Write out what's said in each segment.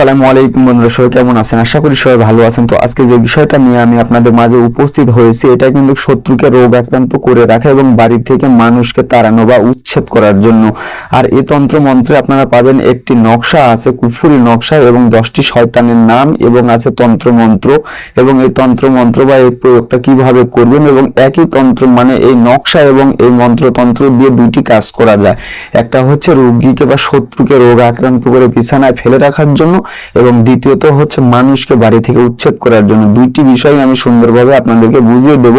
আসসালামু আলাইকুম বন্ধুরা, সবাই কেমন আছেন? আশা করি সবাই ভালো আছেন। তো আজকে যে বিষয়টা নিয়ে আমি আপনাদের মাঝে উপস্থিত হয়েছি, এটা কিন্তু শত্রুকে রোগ আক্রান্ত করে রাখা এবং বাড়ি থেকে মানুষকে তাড়ানো বা উচ্ছেদ করার জন্য। আর এই তন্ত্র মন্ত্রে আপনারা পাবেন একটি নকশা আছে, কুফুরি নকশা এবং দশটি শয়তানের নাম এবং আছে তন্ত্র মন্ত্র এবং এই তন্ত্র মন্ত্র বা এই প্রয়োগটা কীভাবে করবেন এবং একই তন্ত্র মানে এই নকশা এবং এই মন্ত্রতন্ত্র দিয়ে দুইটি কাজ করা যায়। একটা হচ্ছে রোগীকে বা শত্রুকে রোগ আক্রান্ত করে বিছানায় ফেলে রাখার জন্য এবং দ্বিতীয়ত হচ্ছে মানুষকে বাড়ি থেকে উচ্ছেদ করার জন্য দুইটি বিষয় আমি সুন্দরভাবে আপনাদেরকে বুঝিয়ে দেব।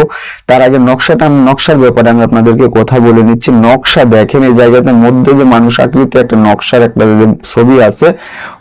তার আগে নকশাটা আমি নকশার ব্যাপারে আমি আপনাদেরকে কথা বলে নিচ্ছি। নকশা দেখেন, এই জায়গাটার মধ্যে যে মানুষ আকৃতি, একটা নকশার একটা যে ছবি আছে,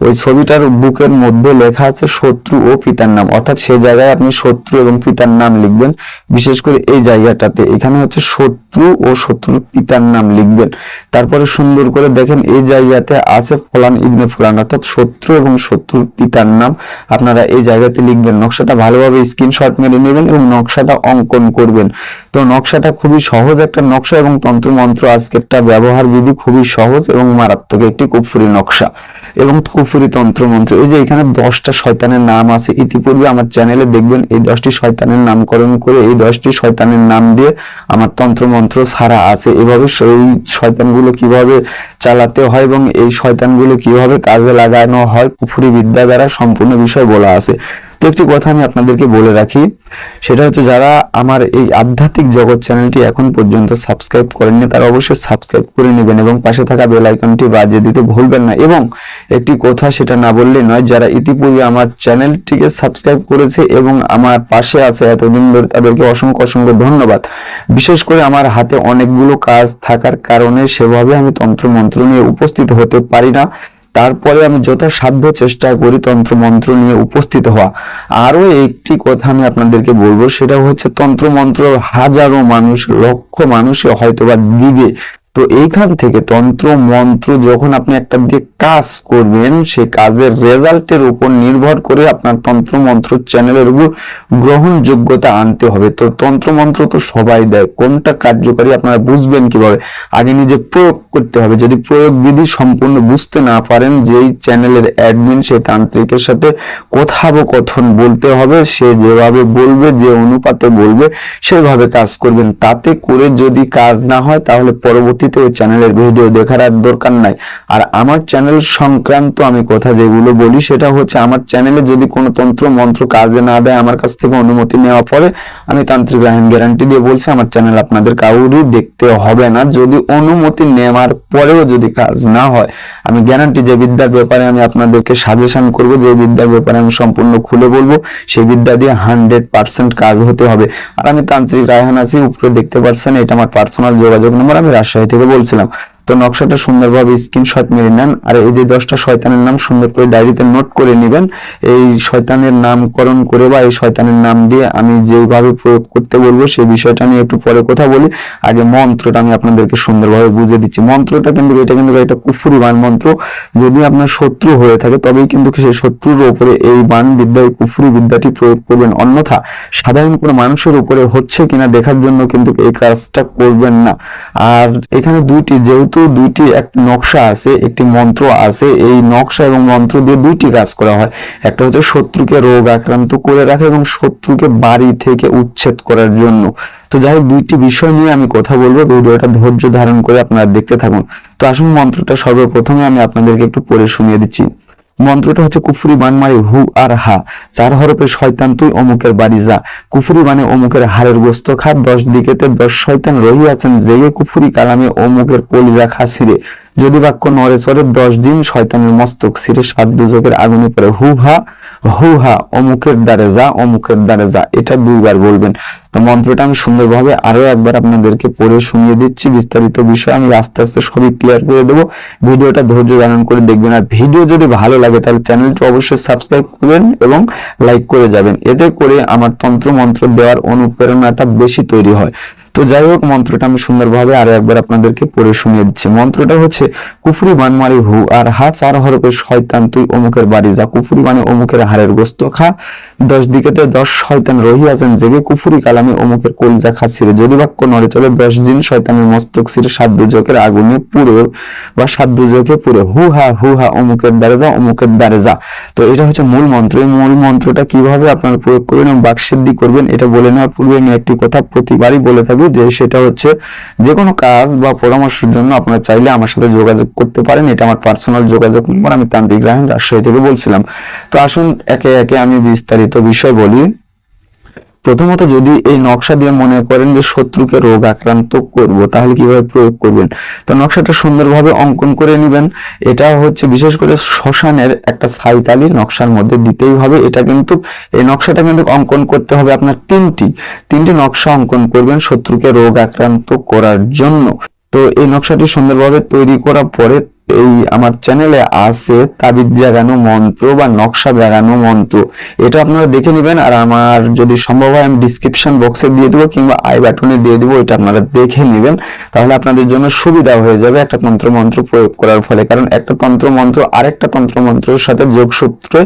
ওই ছবিটার বুকের মধ্যে লেখা আছে শত্রু ও পিতার নাম। অর্থাৎ সেই জায়গায় আপনি শত্রু এবং পিতার নাম লিখবেন। বিশেষ করে এই জায়গাটাতে। এখানে হচ্ছে শত্রু ও শত্রুর পিতার নাম লিখবেন। তারপরে সুন্দর করে দেখেন, এই জায়গাতে আছে ফলান ইবনে ফুলান। অর্থাৎ শত্রু এবং শত্রুর পিতার নাম। আপনারা এই জায়গাতে লিখবেন, নকশাটা ভালোভাবে স্ক্রিনশট মেরে নেবেন এবং নকশাটা অঙ্কন করবেন। তো নকশাটা খুবই সহজ একটা নকশা এবং তন্ত্র মন্ত্র আজকেরটা ব্যবহার বিধি খুবই সহজ এবং মারাত্মক। একটি কুফুরি নকশা এবং কুফুরি তন্ত্র মন্ত্র এই যে এখানে দশটা শয়তানের নাম আছে, ইতিপূর্বে আমার চ্যানেলে দেখবেন এই দশটি শয়তানের নামকরণ করে, এই দশটি শয়তানের নাম দিয়ে আমার তন্ত্র মন্ত্র ছাড়া আছে। এভাবে সেই শয়তানগুলো কীভাবে চালাতে হয় এবং এই শয়তানগুলো কীভাবে কাজে লাগানো হয় কুফুরি বিদ্যা দ্বারা সম্পূর্ণ বিষয় বলা আছে। তো একটি কথা আমি আপনাদেরকে বলে রাখি, সেটা হচ্ছে যারা আমার এই আধ্যাত্মিক জগৎ চ্যানেলটি এখন পর্যন্ত সাবস্ক্রাইব করেননি, তারা অবশ্যই সাবস্ক্রাইব করে নেবেন এবং পাশে থাকা বেল আইকনটি বাজিয়ে দিতে ভুলবেন না। এবং একটি কথা সেটা না বললে নয়, যারা ইতিপূর্বে আমার চ্যানেলটিকে সাবস্ক্রাইব করেছে এবং আমার পাশে আছে এতদিন ধরে, তাদেরকে অসংখ্য অসংখ্য ধন্যবাদ। বিশেষ করে আমার হাতে অনেকগুলো কাজ থাকার কারণে সেভাবে আমি তন্ত্র মন্ত্র নিয়ে উপস্থিত হতে পারি না। তারপরে আমি যথাসাধ্য চেষ্টা করি তন্ত্রমন্ত্র নিয়ে উপস্থিত হওয়া। আরও একটি কথা আমি আপনাদেরকে বলব, সেটা হচ্ছে তন্ত্রমন্ত্র হাজারো মানুষ, লক্ষ মানুষে হয়তোবা দিবে। তো এইখান থেকে তন্ত্র, মন্ত্র যখন আপনি একটা দিয়ে কাজ করবেন সেই কাজের রেজাল্টের উপর নির্ভর করে আপনার তন্ত্র, মন্ত্র চ্যানেলের উপর গ্রহণযোগ্যতা আনতে হবে। তো তন্ত্র, মন্ত্র তো সবাই দেয়। কোনটা কার্যকারী আপনারা বুঝবেন কীভাবে? আগে নিজে প্রয়োগ করতে হবে। যদি প্রয়োগ বিধি সম্পূর্ণ বুঝতে না পারেন, যেই চ্যানেলের অ্যাডমিন, সে তান্ত্রিকের সাথে কথোপকথন বলতে হবে, সে যেভাবে বলবে, যে অনুপাতে বলবে, সেভাবে কাজ করবেন। তাতে করে যদি কাজ না হয়, তাহলে পরবর্তীতে ওই চ্যানেলের ভিডিও দেখার আর দরকার নাই। আর আমার চ্যানেল সংক্রান্ত আমি কথা যেগুলো বলি, সেটা হচ্ছে আমার চ্যানেলে যদি কোনো তন্ত্র, মন্ত্র কাজে না দেয়, আমার কাছ থেকে অনুমতি নেওয়া পরে আমি তান্ত্রিক আইন গ্যারান্টি দিয়ে বলছি, আমার চ্যানেল আপনাদের কাউরই দেখতে হবে না। যদি অনুমতি নেওয়ার পরেও যদি কাজ না হয়, আমি গ্যারান্টি যে বিদ্যার ব্যাপারে আমি আপনাদেরকে সাজেশন করব, যে বিদ্যার ব্যাপারে আমি সম্পূর্ণ খুলে বলব, সেই বিদ্যা দিয়ে হান্ড্রেড পার্সেন্ট কাজ হতে হবে। আর আমি তান্ত্রিক রায়হান আছি, উপরে দেখতে পাচ্ছেন, এটা আমার পার্সোনাল যোগাযোগ নম্বর আমি রাজশাহী থেকে বলছিলাম তো নকশাটা সুন্দরভাবে স্ক্রিনশট মেরে নেন। আর এই যে দশটা শয়তানের নাম সুন্দর করে ডায়েরিতে নোট করে নেবেন। এই শয়তানের নামকরণ করে বা এই শয়তানের নাম দিয়ে আমি যেভাবে প্রয়োগ করতে বলব সেই বিষয়টা নিয়ে একটু পরে কথা বলি। আগে মন্ত্রটা আমি আপনাদেরকে সুন্দরভাবে বুঝিয়ে দিচ্ছি। মন্ত্রটা কিন্তু এটা কিন্তু একটা কুফুরি বান মন্ত্র। যদি আপনার শত্রু হয়ে থাকে, তবেই কিন্তু সেই শত্রুর উপরে এই বান বিদ্যা, এই কুফুরি বিদ্যাটি প্রয়োগ করবেন। অন্যথা সাধারণ কোনো মানুষের উপরে হচ্ছে কিনা দেখার জন্য কিন্তু এই কাজটা করবেন না। আর এখানে দুইটি, যেহেতু দুইটি এক নকশা আছে, একটি মন্ত্র আছে। এই নকশা এবং মন্ত্র দিয়ে দুইটি কাজ করা হয়। একটা হচ্ছে শত্রুকে রোগ আক্রান্ত করে রাখে এবং শত্রুকে বাড়ি থেকে উচ্ছেদ করার জন্য। তো যাই হোক, দুইটি বিষয় নিয়ে আমি কথা বলব। ভিডিওটা ধৈর্য ধারণ করে আপনারা দেখতে থাকুন। তো আসুন মন্ত্রটা সর্বপ্রথমে আমি আপনাদেরকে একটু পড়ে শুনিয়ে দিচ্ছি। মন্ত্রটা হচ্ছে কুফুরি বান মানে হু আর হা। চার হরফে শয়তান তুই অমুকের বাড়ি যা। কুফুরি মানে অমুকের হাড়ের গোস্ত খা। দশ দিকেতে দশ শয়তান রহি আছেন। জেগে কুফুরি কালামে অমুকের কলিজা খা সিরে। যদি বাক্য নরে চরে দশ দিন শয়তানের মস্তক সিরে সাত দুজকের আগুনে পড়ে। হু হা হু হা, অমুকের দ্বারে যা, অমুকের দ্বারে যা। এটা দুইবার বলবেন। তো মন্ত্রটা আমি সুন্দরভাবে আরও একবার আপনাদেরকে পড়ে শুনিয়ে দিচ্ছি। বিস্তারিত বিষয় আমি আস্তে আস্তে সবই ক্লিয়ার করে দেবো। ভিডিওটা ধৈর্য ধারণ করে দেখবেন। আর ভিডিও যদি ভালো লাগে, তাহলে চ্যানেলটি অবশ্যই সাবস্ক্রাইব করবেন এবং লাইক করে যাবেন। এতে করে আমার তন্ত্র মন্ত্র দেওয়ার অনুপ্রেরণাটা বেশি তৈরি হয়। তো যাই হোক, মন্ত্রটা আমি সুন্দরভাবে আরও একবার আপনাদেরকে পড়ে শুনিয়ে দিচ্ছি। মন্ত্রটা হচ্ছে, কুফরি বানমারি হু, আর হা চার হরফের শয়তান, তুই অমুকের বাড়ি যা। কুফরি মানে অমুকের হাড়ের গোস্ত খা। দশ দিকেতে দশ শয়তান রহি আছেন জেগে। কুফরি কালামে অমুকের কলিজা খা ছিঁড়ে। যদি বাক্য নড়ে চলে, দশ দিন শয়তানের মস্তক ছিঁড়ে, সাত দুজকের আগুনে পুড়ে বা সাত দুজকে পুড়ে। হু হা হু হা, অমুকের দ্বারে যা, অমুকের দ্বারে যা। তো এটা হচ্ছে মূল মন্ত্র। এই মূল মন্ত্রটা কীভাবে আপনারা প্রয়োগ করবেন এবং বাকসিদ্ধি করবেন, এটা বলে নেওয়ার পূর্বে আমি একটি কথা প্রতিবারই বলে থাকি। যে সেটা হচ্ছে যে কোনো কাজ বা পরামর্শের জন্য আপনারা চাইলে আমার সাথে যোগাযোগ করতে পারেন। এটা আমার পার্সোনাল যোগাযোগ নম্বর আমি তান্ত্রিক রাহেন রাজশাহী থেকে বলছিলাম। তো আসুন, একে একে আমি বিস্তারিত বিষয় বলি। প্রথমত যদি এই নকশা দিয়ে মনে করেন যে শত্রুকে রোগ আক্রান্ত করব, তাহলে কীভাবে প্রয়োগ করবেন? তো নকশাটা সুন্দরভাবে অঙ্কন করে নেবেন। এটা হচ্ছে বিশেষ করে শ্মশানের একটা সাইকালি নকশার মধ্যে দিতেই হবে। এটা কিন্তু, এই নকশাটা কিন্তু অঙ্কন করতে হবে আপনার তিনটি। তিনটি নকশা অঙ্কন করবেন শত্রুকে রোগ আক্রান্ত করার জন্য। তো এই নকশাটি সুন্দরভাবে তৈরি করার পরে এই আমার চ্যানেলে আছে তাবিজ জাগানো মন্ত্র বা নকশা জাগানো মন্ত্র। এটা আপনারা দেখে নেবেন আর আমার যদি সম্ভব হয় আমি ডিসক্রিপশন বক্সে দিয়ে দেবো কিংবা আই বাটনে দিয়ে দেবো, এটা আপনারা দেখে নেবেন। তাহলে আপনাদের জন্য সুবিধা হয়ে যাবে একটা তন্ত্র মন্ত্র প্রয়োগ করার ফলে। কারণ একটা তন্ত্র মন্ত্র আরেকটা তন্ত্র মন্ত্রের সাথে যোগসূত্রে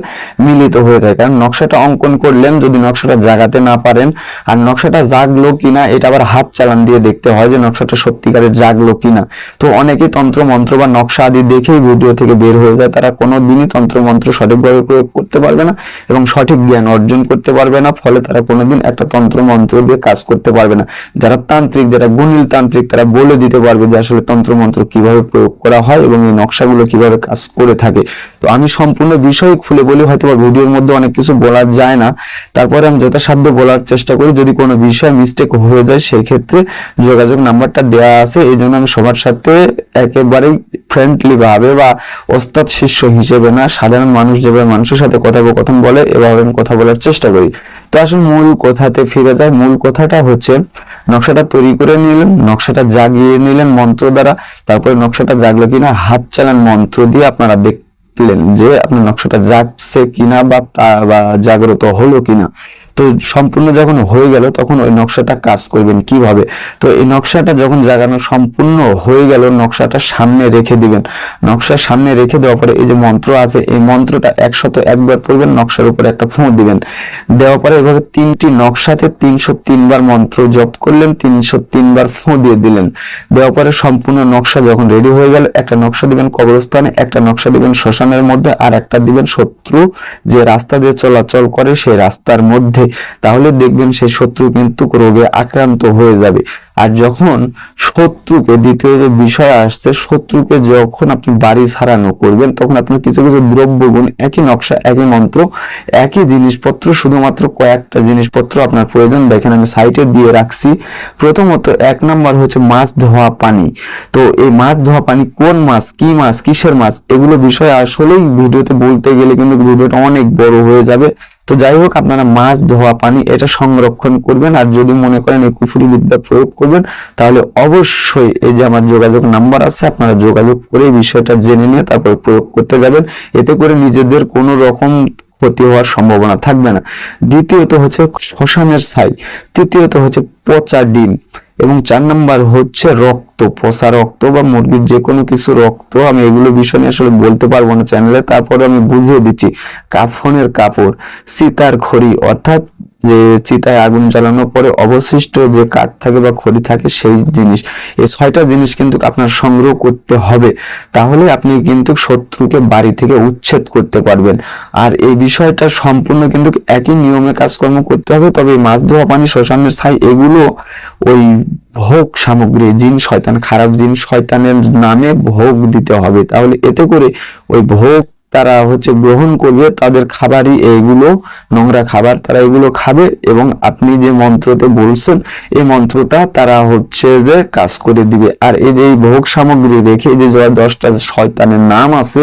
মিলিত হয়ে থাকে। কারণ নকশাটা অঙ্কন করলেন, যদি নকশাটা জাগাতে না পারেন, আর নকশাটা জাগলো কিনা, এটা আবার হাত চালান দিয়ে দেখতে হয় যে নকশাটা সত্যিকারের জাগলো কিনা। তো অনেকেই তন্ত্র মন্ত্র বা নকশা আদি দেখেই ভিডিও থেকে বের হয়ে যায়। তারা কোনো দিনই তন্ত্র মন্ত্র সঠিকভাবে প্রয়োগ করতে পারবে না এবং সঠিক জ্ঞান অর্জন করতে পারবে না, ফলে তারা কোনোদিন একটা তন্ত্রমন্ত্র দিয়ে কাজ করতে পারবে না। যারা তান্ত্রিক, যারা গুণিল তান্ত্রিক, তারা বলে দিতে পারবে যে আসলে তন্ত্রমন্ত্র কীভাবে প্রয়োগ করা হয় এবং এই নকশাগুলো কীভাবে কাজ করে থাকে। তো আমি সম্পূর্ণ বিষয় খুলে বলি, হয়তো বা ভিডিওর মধ্যে অনেক কিছু বলা যায় না। তারপরে আমি যথাসাধ্য বলার চেষ্টা করি, যদি কোনো বিষয় মিস্টেক হয়ে যায় সেই ক্ষেত্রে যোগাযোগ নাম্বারটা দেওয়া আছে। এই জন্য আমি সবার সাথে একেবারেই ফ্রেন্ডলি ভাবে বা ওস্তাদ শিষ্য হিসেবে না, সাধারণ মানুষ যেভাবে মানুষের সাথে কথোপকথন বলে এভাবে আমি কথা বলার চেষ্টা করি। তো আসুন মূল কথাতে ফিরে যায় মূল কথাটা হচ্ছে, নকশাটা তৈরি করে নিলেন, নকশাটা জাগিয়ে নিলেন মন্ত্র দ্বারা। তারপরে নকশাটা জাগলো কিনা, হাত চালান মন্ত্র দিয়ে আপনারা দেখ দেখলেন যে আপনার নকশাটা জাগছে কিনা বা বা জাগ্রত হলো কিনা। তো সম্পূর্ণ যখন হয়ে গেল তখন ওই নকশাটা কাজ করবেন কীভাবে? তো এই নকশাটা যখন জাগানো সম্পূর্ণ হয়ে গেল, নকশাটা সামনে রেখে দিবেন। নকশার সামনে রেখে দেওয়ার পরে এই যে মন্ত্র আছে, এই মন্ত্রটা একশত একবার পড়বেন, নকশার উপরে একটা ফোঁ দিবেন। দেওয়ার পরে এভাবে তিনটি নকশাতে তিনশো তিনবার মন্ত্র জপ করলেন, তিনশো তিনবার ফোঁ দিয়ে দিলেন। দেওয়ার পরে সম্পূর্ণ নকশা যখন রেডি হয়ে গেল, একটা নকশা দিবেন কবরস্থানে, একটা নকশা দিবেন শ্মশানের মধ্যে আর একটা দিবেন শত্রু যে রাস্তা দিয়ে চলাচল করে সেই রাস্তার মধ্যে। তাহলে দেখবেন সেই শত্রু কিন্তু রোগে আক্রান্ত হয়ে যাবে। আর যখন শত্রুকে দ্বিতীয় যে বিষয় আসছে, শত্রুকে যখন আপনি বাড়ি ছাড়ানো করবেন, তখন আপনার কিছু কিছু দ্রব্যগুণ, একই নকশা, একই মন্ত্র, একই জিনিসপত্র, শুধুমাত্র কয়েকটা জিনিসপত্র আপনার প্রয়োজন। দেখেন আমি সাইটে দিয়ে রাখছি। প্রথমত এক নম্বর হচ্ছে মাছ ধোয়া পানি। তো এই মাছ ধোয়া পানি কোন মাছ, কি মাছ, কিসের মাছ, এগুলো বিষয় আসলেই ভিডিওতে বলতে গেলে কিন্তু ভিডিওটা অনেক বড় হয়ে যাবে। তো যাই হোক, আপনারা মাছ, ধোয়া, পানি এটা সংরক্ষণ করবেন। আর যদি মনে করেন এই কুফুরি বিদ্যা প্রয়োগ করবেন, তাহলে অবশ্যই এই যে আমার যোগাযোগ নাম্বার আছে, আপনারা যোগাযোগ করে বিষয়টা জেনে নিয়ে তারপর প্রয়োগ করতে যাবেন। এতে করে নিজেদের কোনো রকম ক্ষতি হওয়ার সম্ভাবনা থাকবে না। দ্বিতীয়ত হচ্ছে শ্মশানের ছাই। তৃতীয়ত হচ্ছে পচা ডিম। এবং চার নাম্বার হচ্ছে রক্ত, পচা রক্ত বা মুরগির যে কোনো কিছু রক্ত। আমি এগুলো বিষয় নিয়ে আসলে বলতে পারব না চ্যানেলে। তারপরে আমি বুঝিয়ে দিচ্ছি। কাফনের কাপড়, সীতার খড়ি অর্থাৎ যে চিতায় আগুন জ্বালানোর পরে অবশিষ্ট যে কাঠ থাকে বা খড়ি থাকে সেই জিনিস, এই ছয়টা জিনিস কিন্তু আপনার সংগ্রহ করতে হবে। তাহলে আপনি কিন্তু শত্রুকে বাড়ি থেকে উচ্ছেদ করতে পারবেন। আর এই বিষয়টা সম্পূর্ণ কিন্তু একই নিয়মে কাজকর্ম করতে হবে। তবে মাছ, ধোয়া, পানি, শ্মশানের ছাই, এগুলো ওই ভোগ সামগ্রী, জিন, শয়তান, খারাপ জিন, শয়তানের নামে ভোগ দিতে হবে। তাহলে এতে করে ওই ভোগ তারা হচ্ছে গ্রহণ করবে তাদের খাবারই এইগুলো নোংরা খাবার তারা এগুলো খাবে এবং আপনি যে মন্ত্রতে বলছেন, এই মন্ত্রটা তারা হচ্ছে যে কাজ করে দিবে। আর এই যে ভোগ সামগ্রী রেখে যে দশটা শয়তানের নাম আছে,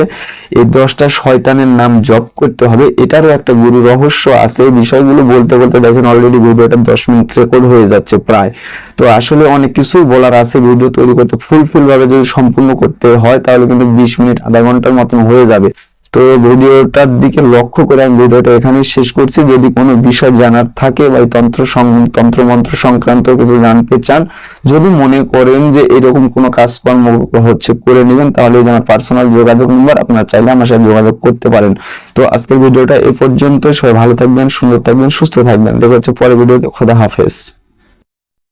এই দশটা শয়তানের নাম জপ করতে হবে, এটারও একটা গুরু রহস্য আছে। এই বিষয়গুলো বলতে বলতে দেখেন অলরেডি ভিডিওটা দশ মিনিট রেকর্ড হয়ে যাচ্ছে প্রায়। তো আসলে অনেক কিছুই বলার আছে ভিডিও তৈরি করতে ফুলফিল ভাবে যদি সম্পূর্ণ করতে হয়, তাহলে কিন্তু বিশ মিনিট, আধা ঘণ্টার মতন হয়ে যাবে। তো ভিডিওটার দিকে লক্ষ্য করে আমি ভিডিওটা এখানেই শেষ করছি। যদি কোনো বিষয় জানার থাকে বা তন্ত্র তন্ত্রমন্ত্র সংক্রান্ত কিছু জানতে চান, যদি মনে করেন যে এরকম কোনো কাজকর্ম হচ্ছে, করে নেবেন, তাহলে আমার পার্সোনাল যোগাযোগ নম্বর আপনারা চাইলে আমার সাথে যোগাযোগ করতে পারেন। তো আজকের ভিডিওটা এ পর্যন্ত সবাই ভালো থাকবেন, সুন্দর থাকবেন, সুস্থ থাকবেন। দেখা হচ্ছে পরের ভিডিওতে। খোদা হাফেজ।